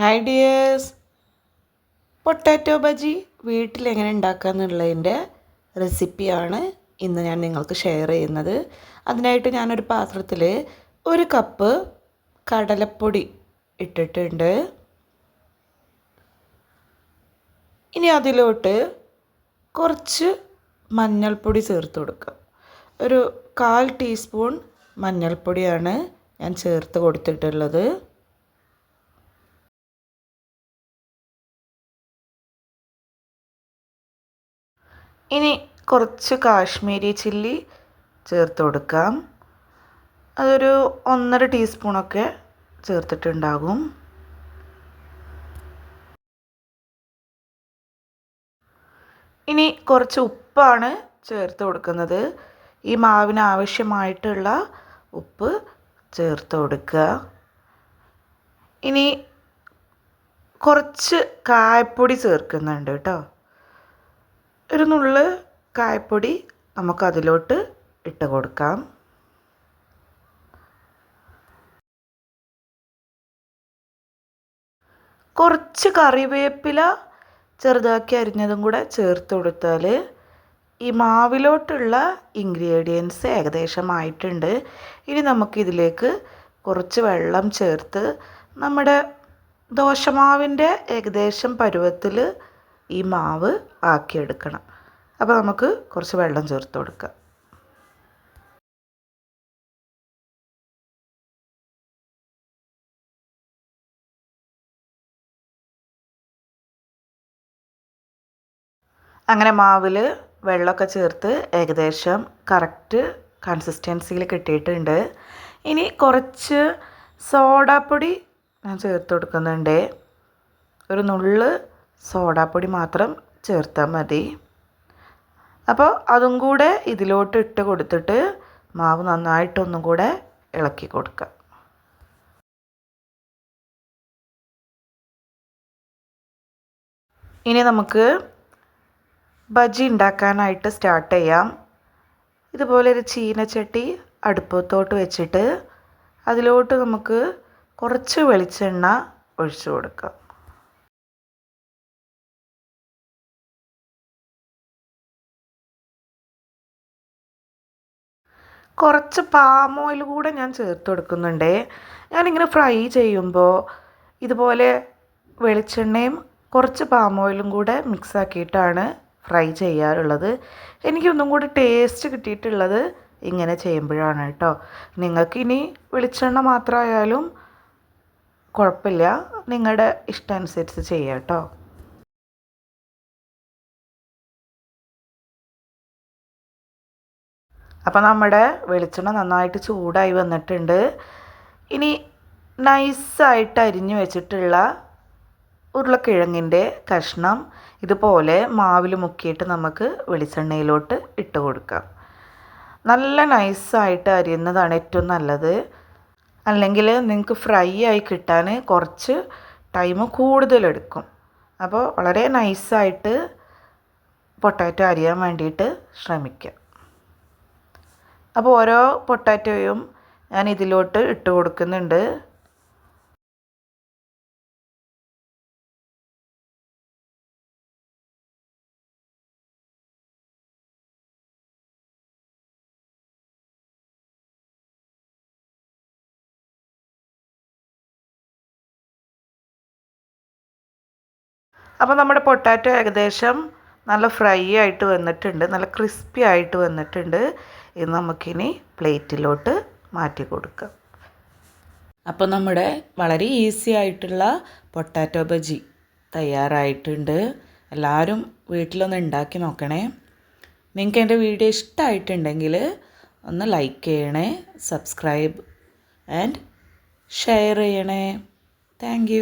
Hi dears potato bajji വീട്ടിൽ എങ്ങനെ ഉണ്ടാക്കാന്നുള്ളതിന്റെ റെസിപ്പിയാണ് ഇന്ന് ഞാൻ നിങ്ങൾക്ക് ഷെയർ ചെയ്യുന്നത്. അതിനായിട്ട് ഞാനൊരു പാത്രത്തിൽ ഒരു കപ്പ് കടലപ്പൊടി ഇട്ടിട്ടുണ്ട്. ഇനി അതിലോട്ട് കുറച്ച് മഞ്ഞൾപ്പൊടി ചേർത്ത് കൊടുക്കുക. ഒരു കാൽ ടീസ്പൂൺ മഞ്ഞൾപ്പൊടിയാണ് ഞാൻ ചേർത്ത് കൊടുത്തിട്ടുള്ളത്. ഇനി കുറച്ച് കാശ്മീരി ചില്ലി ചേർത്ത് കൊടുക്കാം. അതൊരു ഒന്നര ടീസ്പൂണൊക്കെ ചേർത്തിട്ടുണ്ടാകും. ഇനി കുറച്ച് ഉപ്പാണ് ചേർത്ത് കൊടുക്കുന്നത്. ഈ മാവിന് ആവശ്യമായിട്ടുള്ള ഉപ്പ് ചേർത്ത് കൊടുക്കുക. ഇനി കുറച്ച് കായപ്പൊടി ചേർക്കുന്നുണ്ട് കേട്ടോ. ഒരു നുള്ള് കായപ്പൊടി നമുക്ക് അതിലോട്ട് ഇട്ട് കൊടുക്കാം. കുറച്ച് കറിവേപ്പില ചെറുതാക്കി അരിഞ്ഞതും കൂടെ ചേർത്ത് കൊടുത്താൽ ഈ മാവിലോട്ടുള്ള ഇൻഗ്രീഡിയൻസ് ഏകദേശമായിട്ടുണ്ട്. ഇനി നമുക്കിതിലേക്ക് കുറച്ച് വെള്ളം ചേർത്ത് നമ്മുടെ ദോശമാവിന്റെ ഏകദേശം പരുവത്തിൽ ഈ മാവ് ആക്കിയെടുക്കണം. അപ്പോൾ നമുക്ക് കുറച്ച് വെള്ളം ചേർത്ത് കൊടുക്കാം. അങ്ങനെ മാവിൽ വെള്ളമൊക്കെ ചേർത്ത് ഏകദേശം കറക്റ്റ് കൺസിസ്റ്റൻസിയിൽ കിട്ടിയിട്ടുണ്ട്. ഇനി കുറച്ച് സോഡാപ്പൊടി ഞാൻ ചേർത്ത് കൊടുക്കുന്നുണ്ട്. ഒരു നുള്ള് സോഡാപ്പൊടി മാത്രം ചേർത്താൽ മതി. അപ്പോൾ അതും കൂടെ ഇതിലോട്ട് ഇട്ട് കൊടുത്തിട്ട് മാവ് നന്നായിട്ടൊന്നും കൂടെ ഇളക്കി കൊടുക്കുക ഇനി നമുക്ക് ബജി ഉണ്ടാക്കാനായിട്ട് സ്റ്റാർട്ട് ചെയ്യാം. ഇതുപോലെ ഒരു ചീനച്ചട്ടി അടുപ്പത്തോട്ട് വെച്ചിട്ട് അതിലോട്ട് നമുക്ക് കുറച്ച് വെളിച്ചെണ്ണ ഒഴിച്ചു കൊടുക്കാം. കുറച്ച് പാം ഓയിൽ കൂടെ ഞാൻ ചേർത്ത് കൊടുക്കുന്നുണ്ട്. ഞാനിങ്ങനെ ഫ്രൈ ചെയ്യുമ്പോൾ ഇതുപോലെ വെളിച്ചെണ്ണയും കുറച്ച് പാം ഓയിലും കൂടെ മിക്സ് ആക്കിയിട്ടാണ് ഫ്രൈ ചെയ്യാറുള്ളത്. എനിക്കൊന്നും കൂടി ടേസ്റ്റ് കിട്ടിയിട്ടുള്ളത് ഇങ്ങനെ ചെയ്യുമ്പോഴാണ് കേട്ടോ. നിങ്ങൾക്കിനി വെളിച്ചെണ്ണ മാത്രമായാലും കുഴപ്പമില്ല. നിങ്ങളുടെ ഇഷ്ടമനുസരിച്ച് ചെയ്യാം കേട്ടോ. അപ്പോൾ നമ്മുടെ വെളിച്ചെണ്ണ നന്നായിട്ട് ചൂടായി വന്നിട്ടുണ്ട്. ഇനി നൈസായിട്ട് അരിഞ്ഞു വെച്ചിട്ടുള്ള ഉരുളക്കിഴങ്ങിന്റെ കഷ്ണം ഇതുപോലെ മാവിൽ മുക്കിയിട്ട് നമുക്ക് വെളിച്ചെണ്ണയിലോട്ട് ഇട്ട് കൊടുക്കാം. നല്ല നൈസായിട്ട് അരിയുന്നതാണ് ഏറ്റവും നല്ലത്. അല്ലെങ്കിൽ നിങ്ങൾക്ക് ഫ്രൈ ആയി കിട്ടാൻ കുറച്ച് ടൈം കൂടുതലെടുക്കും അപ്പോൾ വളരെ നൈസായിട്ട് പൊട്ടാറ്റോ അരിയാൻ വേണ്ടിയിട്ട് ശ്രമിക്കുക അപ്പോൾ ഓരോ പൊട്ടാറ്റോയും ഞാൻ ഇതിലോട്ട് ഇട്ട് കൊടുക്കുന്നുണ്ട്. അപ്പോൾ നമ്മുടെ പൊട്ടാറ്റോ ഏകദേശം നല്ല ഫ്രൈ ആയിട്ട് വന്നിട്ടുണ്ട് നല്ല ക്രിസ്പി ആയിട്ട് വന്നിട്ടുണ്ട്. ഇത് നമുക്കിനി പ്ലേറ്റിലോട്ട് മാറ്റി കൊടുക്കാം. അപ്പോൾ നമ്മുടെ വളരെ ഈസി ആയിട്ടുള്ള പൊട്ടാറ്റോ ബജി തയ്യാറായിട്ടുണ്ട്. എല്ലാവരും വീട്ടിലൊന്ന് ഉണ്ടാക്കി നോക്കണേ. നിങ്ങൾക്ക് എന്റെ വീഡിയോ ഇഷ്ടമായിട്ടുണ്ടെങ്കിൽ ഒന്ന് ലൈക്ക് ചെയ്യണേ സബ്സ്ക്രൈബ് ആൻഡ് ഷെയർ ചെയ്യണേ. താങ്ക്